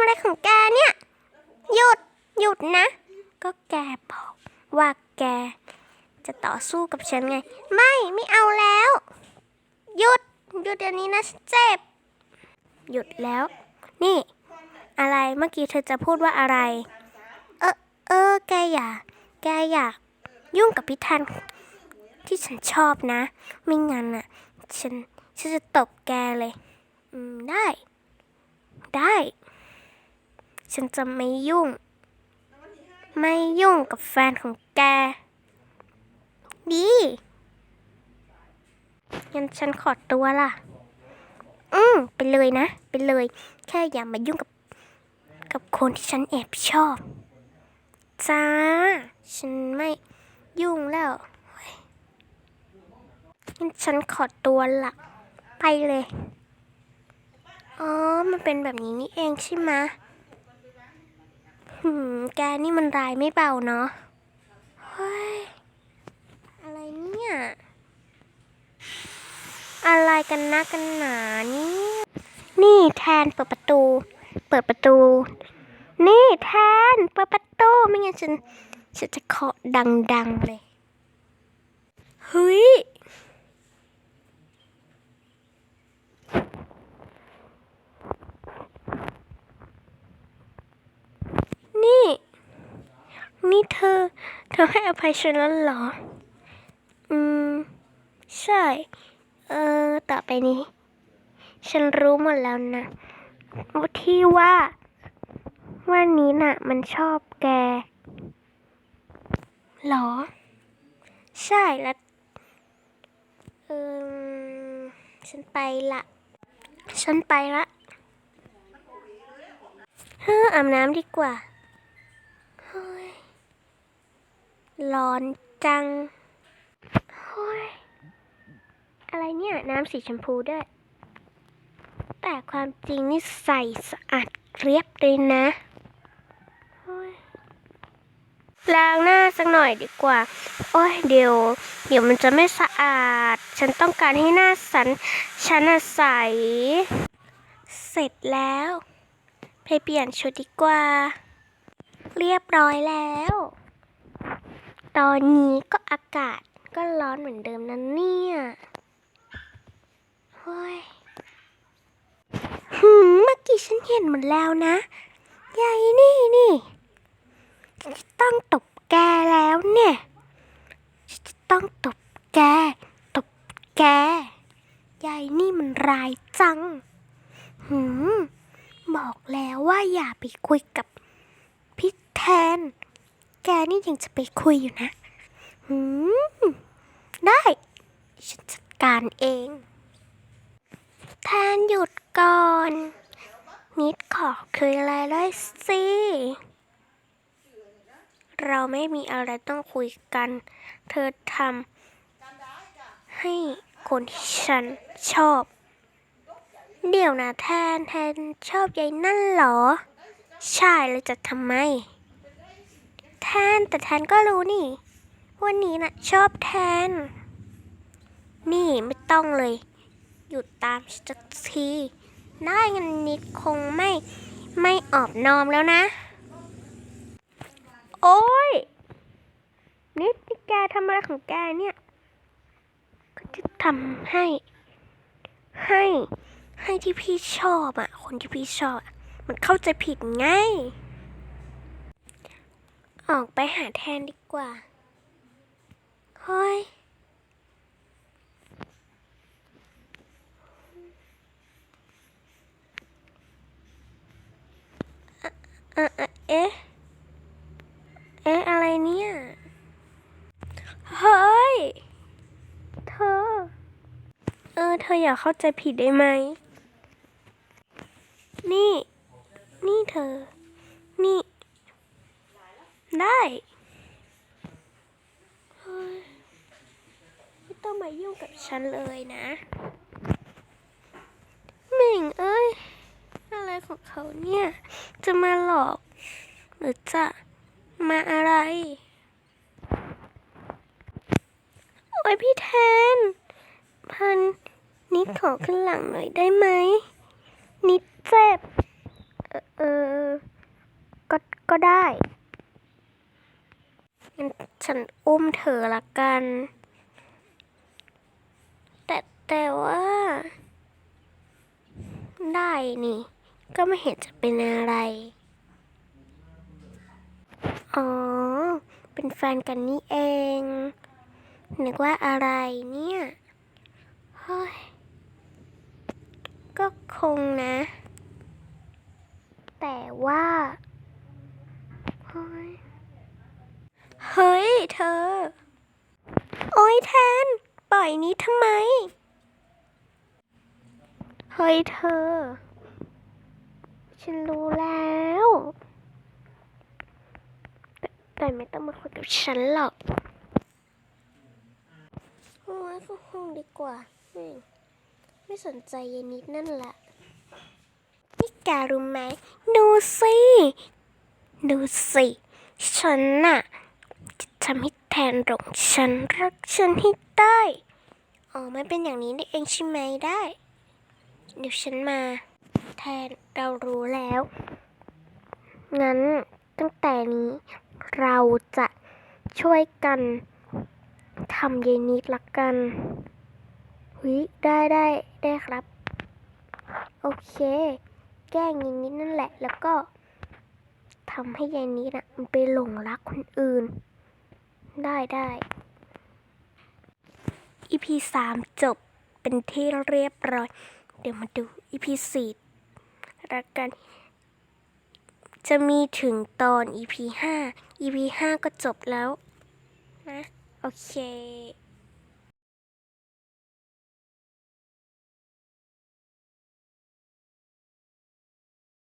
ำอะไรของแกเนี่ย หยุด หยุดนะ ก็แกบอกว่าแก จะต่อสู้กับฉันไง ไม่ ไม่เอาแล้ว หยุด หยุดเดี๋ยวนี้นะฉันเจ็บ หยุดแล้ว นี่ อะไร เมื่อกี้เธอจะพูดว่าอะไร เออ เออ แกอย่า แกอย่า ยุ่งกับพิธันที่ฉันชอบนะ ไม่งั้นอะ ฉัน ฉันจะตบแกเลย อืม ได้ ได้ ฉันจะไม่ยุ่ง ไม่ยุ่งกับแฟนของแก ดีงั้นฉันขอตัวล่ะ อืมไปเลยนะ ไปเลย แค่อย่ามายุ่งกับ กับคนที่ฉันแอบชอบ จ้า ฉันไม่ยุ่งแล้วงั้นฉันขอตัวละไปเลย อ๋อ มันเป็นแบบนี้นี่เองใช่ไหม หืมแกนี่มันรายไม่เบาเนาะเฮ้ยอะไรเนี่ย อะไรกันนะกันหนาเนี่ยนี่แทนเปิดประตู เปิดประตู นี่แทนเปิดประตูไม่งั้นฉันฉันจะเคาะดังๆเลยเฮ้ย นี่ นี่เธอ เธอให้อภัยฉันแล้วเหรอ อืม ใช่ เออ ต่อไปนี้ ฉันรู้หมดแล้วนะว่าที่ว่าว่านี้น่ะ มันชอบแกเหรอ ใช่แล้วเออฉันไปละ ฉันไปละเฮ้ออาบน้ำดีกว่าเฮ้ย ร้อนจังเฮ้ยอะไรเนี่ย น้ำสีชมพูด้วย แต่ความจริงนี่ใสสะอาดเรียบเลยนะเฮ้ยล้างหน้าสักหน่อยดีกว่า โอ้ยเดี๋ยว เดี๋ยวมันจะไม่สะอาด ฉันต้องการให้หน้าสัน ฉันน่ะใส เสร็จแล้วไปเปลี่ยนชุดดีกว่า เรียบร้อยแล้ว ตอนนี้ก็อากาศก็ร้อนเหมือนเดิมนะเนี่ยเฮ้ยหืมเมื่อกี้ฉันเห็นหมดแล้วนะยายนี่นี่ฉันจะต้องตบแกแล้วเนี่ยฉันจะต้องตบแก ตบแกยายนี่มันร้ายจัง หืม บอกแล้วว่าอย่าไปคุยกับพี่แทน แกนี่ยังจะไปคุยอยู่นะหืมได้ ฉันจัดการเอง แทนหยุดก่อน นิดขอคุยอะไรได้สิ เราไม่มีอะไรต้องคุยกัน เธอทำให้คนที่ฉันชอบ เดี๋ยวนะแทนแทนชอบยายนั่นเหรอ ใช่แล้วจะทำไม แทนแต่แทนก็รู้นี่ วันนี้น่ะชอบแทน นี่ไม่ต้องเลย หยุดตามสักทีได้เงันนิดคงไม่ไม่ออบนอมแล้วนะ โอ้ย นิดนี่แกทำอะไรของแกเนี่ย ก็จะทำให้ ให้ให้ที่พี่ชอบอะคนที่พี่ชอบอะมันเข้าใจผิดไง ออกไปหาแทนดีกว่าเฮ้ยเอ๊ะ เอ๊ะ อะไรเนี่ย เฮ้ย เธอ เออ เธออย่าเข้าใจผิดได้ไหม นี่ นี่เธอ ได้เฮ้ยไม่ต้องมายุ่งกับฉันเลยนะเหม่งเอ้ย อะไรของเขาเนี่ย จะมาหลอก หรือจะมาอะไร โอ้ยพี่แทน พันนิดขอขึ้นหลังหน่อยได้ไหม นิดเจ็บ เออเออก็ได้ งั้นฉันอุ้มเธอละกัน แต่แต่ว่า ได้นี่ ก็ไม่เห็นจะเป็นอะไร อ๋อ เป็นแฟนกันนี่เอง นึกว่าอะไรเนี่ย เฮ้ย ก็คงนะ แต่ว่า เฮ้ย ฮ้ย เธอ โอ้ยแทน ปล่อยนี้ทำไม เฮ้ย เธอ ฉันรู้แล้ว แต่แต่ไม่ต้องมาคุยกับฉันหรอกโอ้ยเข้าห้องดีกว่า ไม่สนใจยายนิดนั่นแหละนี่แกรู้ไหม ดูสิ ดูสิ ฉันน่ะ จะทำให้แทนหลงฉันรักฉันให้ได้ อ๋อมันเป็นอย่างนี้นี่เองใช่ไหมได้ เดี๋ยวฉันมา แทนเรารู้แล้ว งั้นตั้งแต่นี้เราจะช่วยกันทำยายนิดละกันหุยได้ได้ได้ครับ โอเค แกล้งยายนิดนั่นแหละแล้วก็ทำให้ยายนิดอะมันไปหลงรักคนอื่น ได้ได้ EP สามจบเป็นที่เรียบร้อย เดี๋ยวมาดู EP สี่ละกัน จะมีถึงตอน EP ห้า EP ห้าก็จบแล้วนะ โอเค